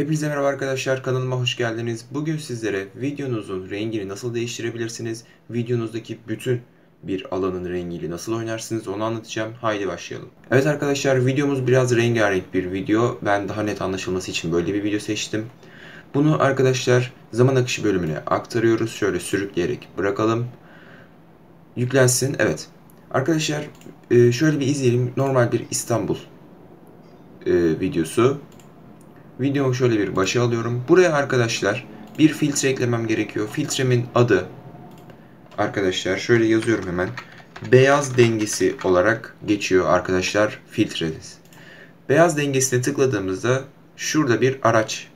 Hepinize merhaba arkadaşlar kanalıma hoş geldiniz. Bugün sizlere videonuzun rengini nasıl değiştirebilirsiniz, videonuzdaki bütün bir alanın rengiyle nasıl oynarsınız onu anlatacağım. Haydi başlayalım. Evet arkadaşlar videomuz biraz rengarenk bir video. Ben daha net anlaşılması için böyle bir video seçtim. Bunu arkadaşlar zaman akışı bölümüne aktarıyoruz. Şöyle sürükleyerek bırakalım. Yüklensin. Evet. Arkadaşlar e, şöyle bir izleyelim. Normal bir İstanbul e, videosu. Videomu şöyle bir başa alıyorum. Buraya arkadaşlar bir filtre eklemem gerekiyor. Filtremin adı arkadaşlar şöyle yazıyorum hemen. Beyaz dengesi olarak geçiyor arkadaşlar filtreniz. Beyaz dengesine tıkladığımızda şurada bir araç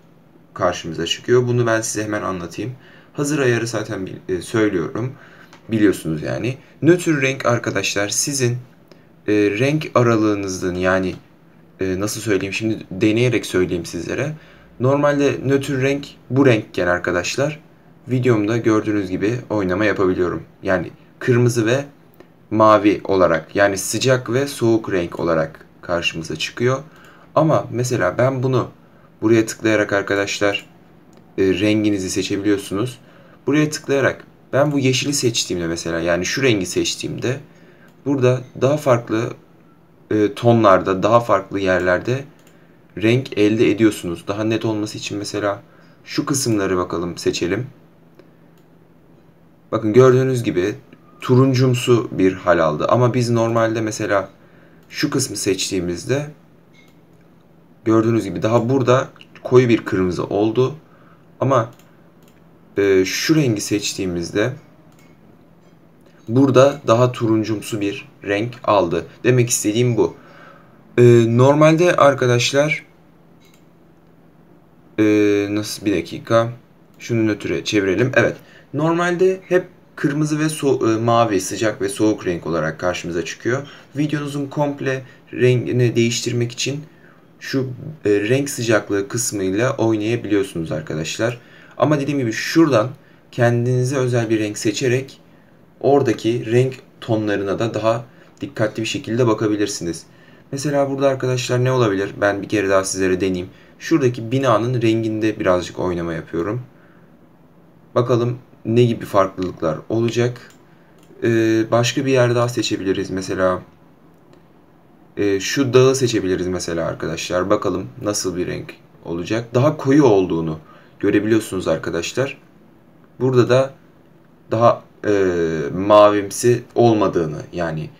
karşımıza çıkıyor. Bunu ben size hemen anlatayım. Hazır ayarı zaten e, söylüyorum. Biliyorsunuz yani. Nötr renk arkadaşlar sizin e, renk aralığınızın yani e, nasıl söyleyeyim şimdi deneyerek söyleyeyim sizlere. Normalde nötr renk bu renkken arkadaşlar. Videomda gördüğünüz gibi oynama yapabiliyorum. Yani kırmızı ve mavi olarak yani sıcak ve soğuk renk olarak karşımıza çıkıyor. Ama mesela ben bunu buraya tıklayarak arkadaşlar e, renginizi seçebiliyorsunuz. Buraya tıklayarak ben bu yeşili seçtiğimde mesela yani şu rengi seçtiğimde burada daha farklı e, tonlarda, daha farklı yerlerde renk elde ediyorsunuz. Daha net olması için mesela şu kısımları bakalım seçelim. Bakın gördüğünüz gibi turuncumsu bir hal aldı. Ama biz normalde mesela şu kısmı seçtiğimizde gördüğünüz gibi daha burada koyu bir kırmızı oldu. Ama e, şu rengi seçtiğimizde burada daha turuncumsu bir renk aldı. Demek istediğim bu. Ee, normalde arkadaşlar e, nasıl bir dakika şunu nötre çevirelim. Evet. Normalde hep kırmızı ve so e, mavi sıcak ve soğuk renk olarak karşımıza çıkıyor. Videonuzun komple rengini değiştirmek için şu e, renk sıcaklığı kısmıyla oynayabiliyorsunuz arkadaşlar. Ama dediğim gibi şuradan kendinize özel bir renk seçerek oradaki renk tonlarına da daha dikkatli bir şekilde bakabilirsiniz. Mesela burada arkadaşlar ne olabilir? Ben bir kere daha sizlere deneyeyim. Şuradaki binanın renginde birazcık oynama yapıyorum. Bakalım ne gibi farklılıklar olacak. Ee, başka bir yer daha seçebiliriz. Mesela e, şu dağı seçebiliriz mesela arkadaşlar. Bakalım nasıl bir renk olacak. Daha koyu olduğunu görebiliyorsunuz arkadaşlar. Burada da daha e, mavimsi olmadığını yani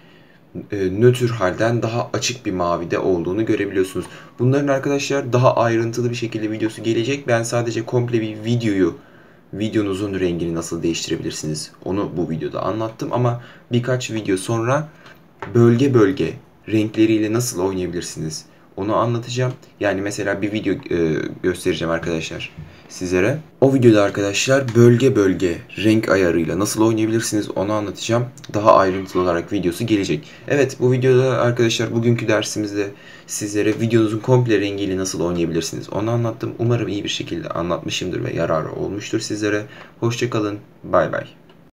e, nötr halden daha açık bir mavide olduğunu görebiliyorsunuz. Bunların arkadaşlar daha ayrıntılı bir şekilde videosu gelecek. Ben sadece komple bir videoyu videonuzun rengini nasıl değiştirebilirsiniz onu bu videoda anlattım ama birkaç video sonra bölge bölge renkleriyle nasıl oynayabilirsiniz onu anlatacağım. Yani mesela bir video e, göstereceğim arkadaşlar sizlere. O videoda arkadaşlar bölge bölge renk ayarıyla nasıl oynayabilirsiniz onu anlatacağım. Daha ayrıntılı olarak videosu gelecek. Evet bu videoda arkadaşlar bugünkü dersimizde sizlere videonuzun komple rengiyle nasıl oynayabilirsiniz onu anlattım. Umarım iyi bir şekilde anlatmışımdır ve yararı olmuştur sizlere. Hoşçakalın. Bay bay.